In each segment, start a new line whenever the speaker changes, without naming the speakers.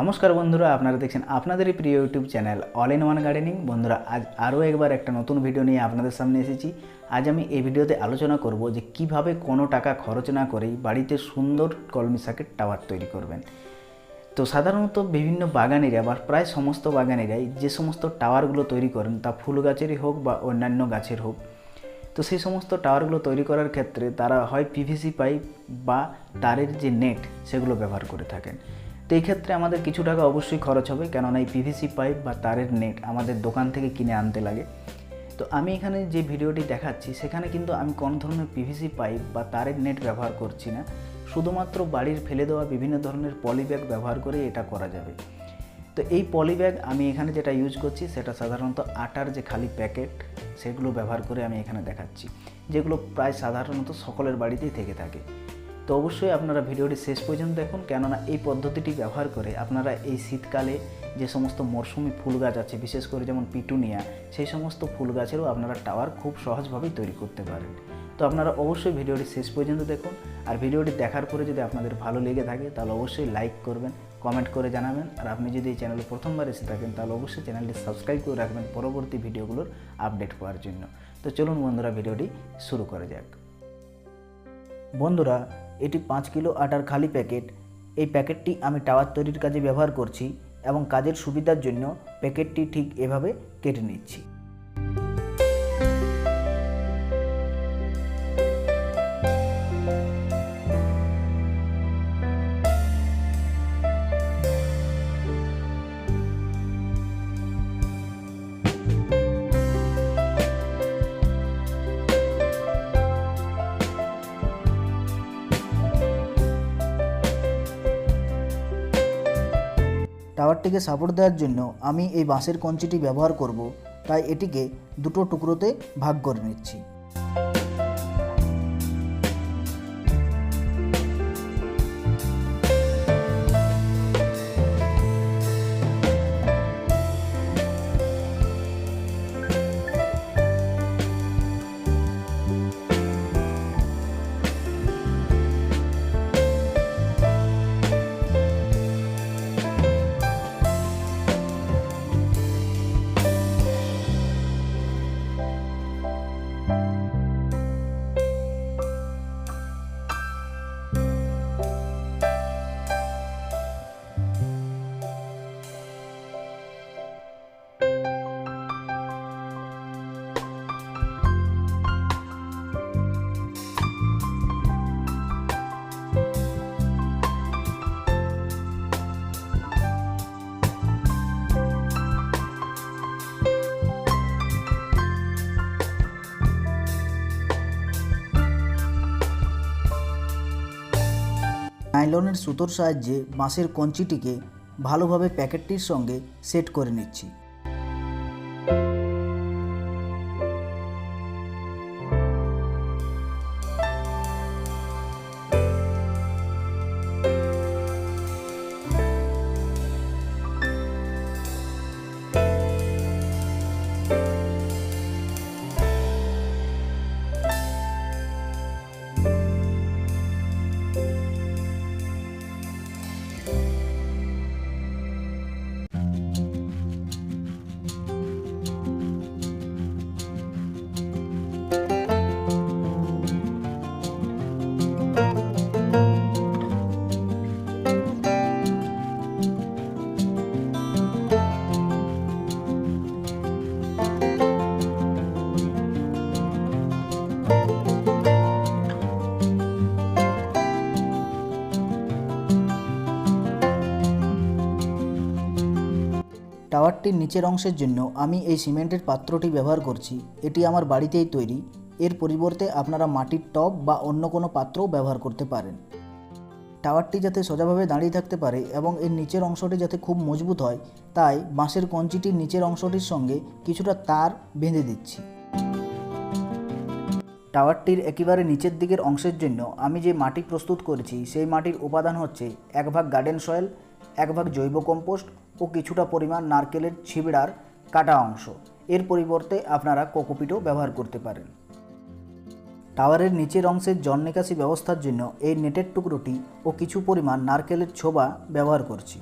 নমস্কার বন্ধুরা, আপনারা দেখছেন আপনাদেরই প্রিয় YouTube channel all in one gardening বন্ধুরা, আজ আরও একবার একটা নতুন ভিডিও নিয়ে আপনাদের সামনে এসেছি। আজ আমি এই ভিডিওতে আলোচনা করব যে কীভাবে কোনো টাকা খরচ না করেই বাড়িতে সুন্দর কলমি শাকের টাওয়ার তৈরি করবেন। তো সাধারণত বিভিন্ন বাগানিরা বা প্রায় সমস্ত বাগানেরাই যে সমস্ত টাওয়ারগুলো তৈরি করেন তা ফুল গাছেরই হোক বা অন্যান্য গাছের হোক, তো সেই সমস্ত টাওয়ারগুলো তৈরি করার ক্ষেত্রে তারা হয় পিভিসি পাইপ বা তারের যে নেট সেগুলো ব্যবহার করে থাকেন। তো এই ক্ষেত্রে আমাদের কিছু টাকা অবশ্যই খরচ হবে। কেননা এই পিভিসি পাইপ বা তারের নেট আমাদের দোকান থেকে কিনে আনতে লাগে। তো আমি এখানে যে ভিডিওটি দেখাচ্ছি, সেখানে কিন্তু আমি কোনো ধরনের পিভিসি পাইপ বা তারের নেট ব্যবহার করছি না। শুধুমাত্র বাড়ির ফেলে দেওয়া বিভিন্ন ধরনের পলি ব্যাগ ব্যবহার করে এটা করা যাবে। তো এই পলি ব্যাগ আমি এখানে যেটা ইউজ করছি, সেটা সাধারণত আটার যে খালি প্যাকেট সেগুলো ব্যবহার করে আমি এখানে দেখাচ্ছি। যেগুলো প্রায় সাধারণত সকলের বাড়িতেই থেকে থাকে। তো অবশ্যই আপনারা ভিডিওটি শেষ পর্যন্ত দেখুন, কেননা এই পদ্ধতিটি ব্যবহার করে আপনারা এই শীতকালে যে সমস্ত মরশুমি ফুল গাছ আছে, বিশেষ করে যেমন পিটুনিয়া, সেই সমস্ত ফুল গাছেরও আপনারা টাওয়ার খুব সহজভাবেই তৈরি করতে পারেন। তো আপনারা অবশ্যই ভিডিওটি শেষ পর্যন্ত দেখুন, আর ভিডিওটি দেখার পরে যদি আপনাদের ভালো লেগে থাকে, তাহলে অবশ্যই লাইক করবেন, কমেন্ট করে জানাবেন, আর আপনি যদি এই চ্যানেলে প্রথমবার এসে থাকেন, তাহলে অবশ্যই চ্যানেলটি সাবস্ক্রাইব করে রাখবেন পরবর্তী ভিডিওগুলোর আপডেট পাওয়ার জন্য। তো চলুন বন্ধুরা, ভিডিওটি শুরু করা যাক। বন্ধুরা এটি পাঁচ কিলো আটার খালি প্যাকেট। এই প্যাকেটটি আমি টাওয়ার তৈরির কাজে ব্যবহার করছি এবং কাজের সুবিধার জন্য প্যাকেটটি ঠিক এভাবে কেটে নিচ্ছি। টাওয়ারটিকে সাপোর্ট দেওয়ার জন্য আমি এই বাঁশের কঞ্চিটি ব্যবহার করব, তাই এটিকে দুটো টুকরোতে ভাগ করে নিচ্ছি। নাইলনের সুতোর সাহায্যে বাঁশের কঞ্চিটিকে ভালোভাবে প্যাকেটটির সঙ্গে সেট করে নিচ্ছি। টাওয়ারটির নিচের অংশের জন্য আমি এই সিমেন্টের পাত্রটি ব্যবহার করছি। এটি আমার বাড়িতেই তৈরি। এর পরিবর্তে আপনারা মাটির টব বা অন্য কোনো পাত্রও ব্যবহার করতে পারেন। টাওয়ারটি যাতে সোজাভাবে দাঁড়িয়ে থাকতে পারে এবং এর নিচের অংশটি যাতে খুব মজবুত হয়, তাই বাঁশের কঞ্চিটির নিচের অংশটির সঙ্গে কিছুটা তার বেঁধে দিচ্ছি। টাওয়ারটির একেবারে নিচের দিকের অংশের জন্য আমি যে মাটি প্রস্তুত করেছি, সেই মাটির উপাদান হচ্ছে এক ভাগ গার্ডেন সয়েল, এক ভাগ জৈব কম্পোস্ট ও কিছুটা পরিমাণ নারকেলের ছিবড়ার কাটা অংশ। এর পরিবর্তে আপনারা কোকোপিটও ব্যবহার করতে পারেন। টাওয়ারের নিচের অংশের জল নিকাশি ব্যবস্থার জন্য এই নেটের টুকরোটি ও কিছু পরিমাণ নারকেলের ছোবা ব্যবহার করছি।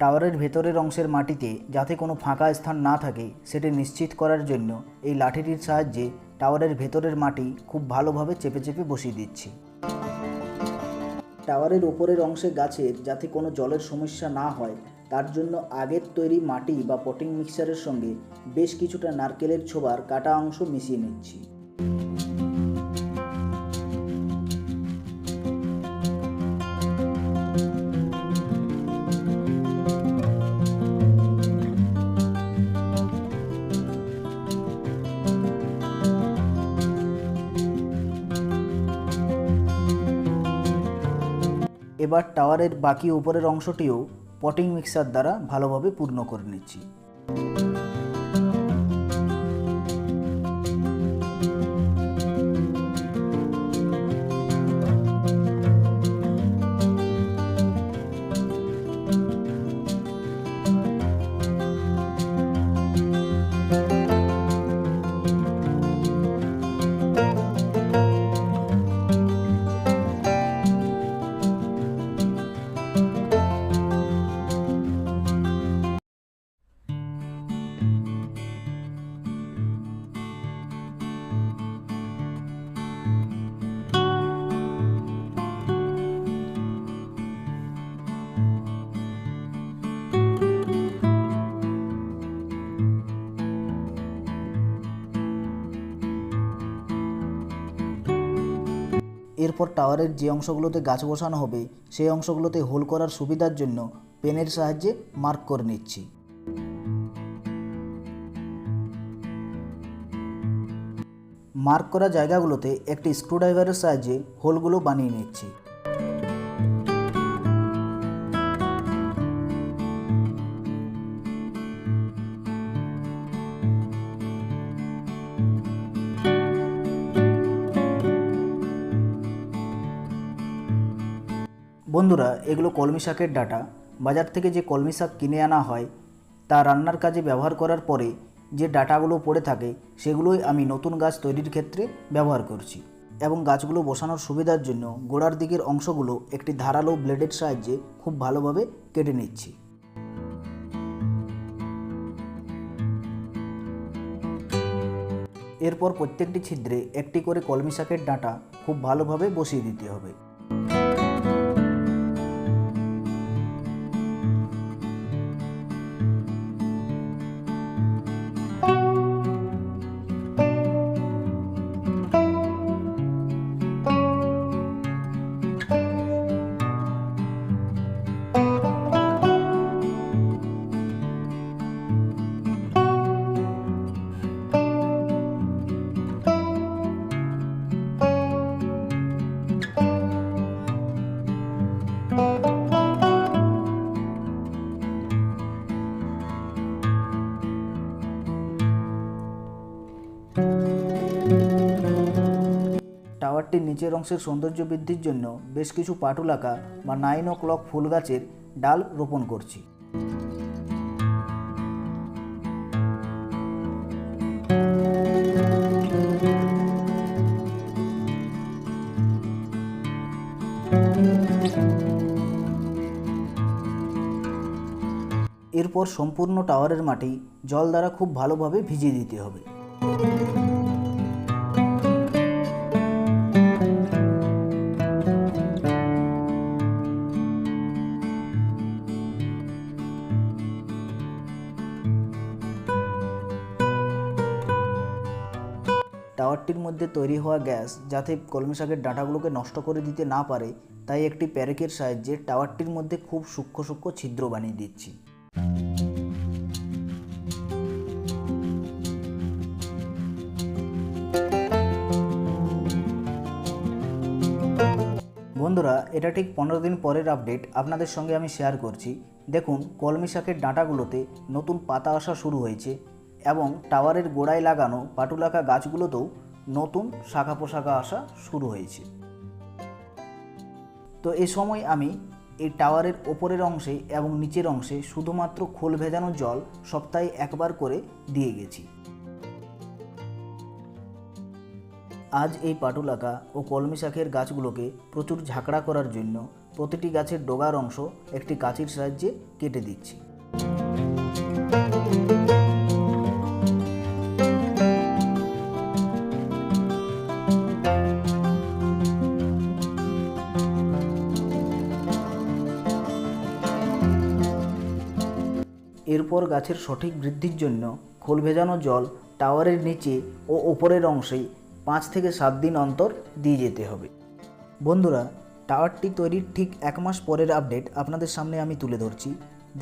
টাওয়ারের ভেতরের অংশের মাটিতে যাতে কোনো ফাঁকা স্থান না থাকে, সেটি নিশ্চিত করার জন্য এই লাঠিটির সাহায্যে টাওয়ারের ভেতরের মাটি খুব ভালোভাবে চেপে চেপে বসিয়ে দিচ্ছি। টাওয়ারের ওপরের অংশে গাছের যাতে কোনো জলের সমস্যা না হয়, তার জন্য আগের তৈরি মাটি বা পটিং মিক্সারের সঙ্গে বেশ কিছুটা নারকেলের ছোবার কাটা অংশ মিশিয়ে নিচ্ছি। এবার টাওয়ারের বাকি উপরের অংশটিও পটিং মিক্সার দ্বারা ভালোভাবে পূর্ণ করে নিচ্ছি। এরপর টাওয়ারের যে অংশগুলোতে গাছ বসানো হবে, সেই অংশগুলোতে হোল করার সুবিধার জন্য পেনের সাহায্যে মার্ক করে নিচ্ছি। মার্ক করা জায়গাগুলোতে একটি স্ক্রুড্রাইভারের সাহায্যে হোলগুলো বানিয়ে নিচ্ছি। বন্ধুরা, এগুলো কলমি শাকের ডাটা। বাজার থেকে যে কলমি শাক কিনে আনা হয়, তা রান্নার কাজে ব্যবহার করার পরে যে ডাটাগুলো পড়ে থাকে, সেগুলোই আমি নতুন গাছ তৈরির ক্ষেত্রে ব্যবহার করছি। এবং গাছগুলো বসানোর সুবিধার জন্য গোড়ার দিকের অংশগুলো একটি ধারালো ব্লেডের সাহায্যে খুব ভালোভাবে কেটে নিচ্ছি। এরপর প্রত্যেকটি ছিদ্রে একটি করে কলমি শাকের ডাঁটা খুব ভালোভাবে বসিয়ে দিতে হবে। নিচের অংশের সৌন্দর্য বৃদ্ধির জন্য বেশ কিছু পাটুলাকা বা নাইন ও ক্লক ফুল গাছের ডাল রোপণ করছি। এরপর সম্পূর্ণ টাওয়ারের মাটি জল দ্বারা খুব ভালোভাবে ভিজিয়ে দিতে হবে। টাওয়ারটির মধ্যে তৈরি হওয়া গ্যাস যাতে কলমি শাকের ডাঁটাগুলোকে নষ্ট করে দিতে না পারে, তাই একটি প্যারেকের সাহায্যে টাওয়ারটির মধ্যে খুব সূক্ষ্ম সূক্ষ্ম ছিদ্র বানিয়ে দিচ্ছি। বন্ধুরা, এটা ঠিক পনেরো দিন পরের আপডেট, আপনাদের সঙ্গে আমি শেয়ার করছি। দেখুন, কলমি শাকের ডাঁটাগুলোতে নতুন পাতা আসা শুরু হয়েছে এবং টাওয়ারের গোড়ায় লাগানো পাটুলাকা গাছগুলোতেও নতুন শাখা পোশাকা আসা শুরু হয়েছে। তো এ সময় আমি এই টাওয়ারের ওপরের অংশে এবং নিচের অংশে শুধুমাত্র খোল ভেজানো জল সপ্তাহে একবার করে দিয়ে গেছি। আজ এই পাটুলাকা ও কলমি শাকের গাছগুলোকে প্রচুর ঝাঁকড়া করার জন্য প্রতিটি গাছের ডোগার অংশ একটি কাঁচির সাহায্যে কেটে দিচ্ছি। এরপর গাছের সঠিক বৃদ্ধির জন্য খোল ভেজানো জল টাওয়ারের নিচে ও ওপরের অংশেই পাঁচ থেকে সাত দিন অন্তর দিয়ে যেতে হবে। বন্ধুরা, টাওয়ারটি তৈরির ঠিক এক মাস পরের আপডেট আপনাদের সামনে আমি তুলে ধরছি।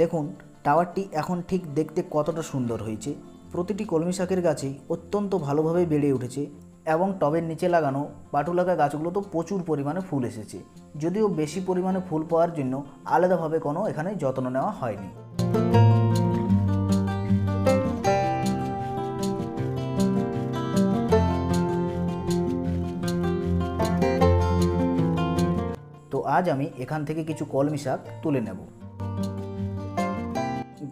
দেখুন, টাওয়ারটি এখন ঠিক দেখতে কতটা সুন্দর হয়েছে। প্রতিটি কলমি শাকের গাছেই অত্যন্ত ভালোভাবে বেড়ে উঠেছে এবং টবের নিচে লাগানো পাটুলাকা গাছগুলো তো প্রচুর পরিমাণে ফুল এসেছে। যদিও বেশি পরিমাণে ফুল পাওয়ার জন্য আলাদাভাবে কোনো এখানে যত্ন নেওয়া হয়নি। তো আজ আমি এখান থেকে কিছু কলমি শাক তুলে নেব।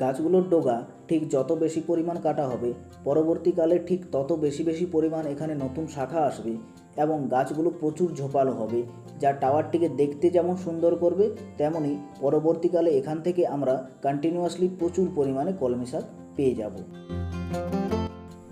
গাছগুলোর ডোগা ঠিক যত বেশি পরিমাণ কাটা হবে, পরবর্তীকালে ঠিক তত বেশি বেশি পরিমাণ এখানে নতুন শাখা আসবে এবং গাছগুলো প্রচুর ঝোপালো হবে, যা টাওয়ারটিকে দেখতে যেমন সুন্দর করবে, তেমনি পরবর্তীকালে এখান থেকে আমরা কন্টিনিউয়াসলি প্রচুর পরিমাণে কলমি শাক পেয়ে যাব।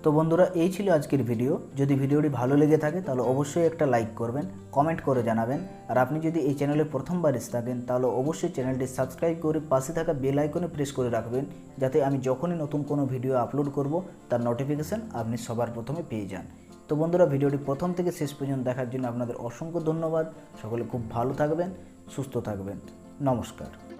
তো বন্ধুরা, এই ছিল আজকের ভিডিও। যদি ভিডিওটি ভালো লেগে থাকে, তাহলে অবশ্যই একটা লাইক করবেন, কমেন্ট করে জানাবেন। আর আপনি যদি এই চ্যানেলে প্রথমবার এসে থাকেন, তাহলে অবশ্যই চ্যানেলটি সাবস্ক্রাইব করে পাশে থাকা বেল আইকনে প্রেস করে রাখবেন, যাতে আমি যখনই নতুন কোনো ভিডিও আপলোড করব, তার নোটিফিকেশান আপনি সবার প্রথমে পেয়ে যান। তো বন্ধুরা, ভিডিওটি প্রথম থেকে শেষ পর্যন্ত দেখার জন্য আপনাদের অসংখ্য ধন্যবাদ। সকলে খুব ভালো থাকবেন, সুস্থ থাকবেন। নমস্কার।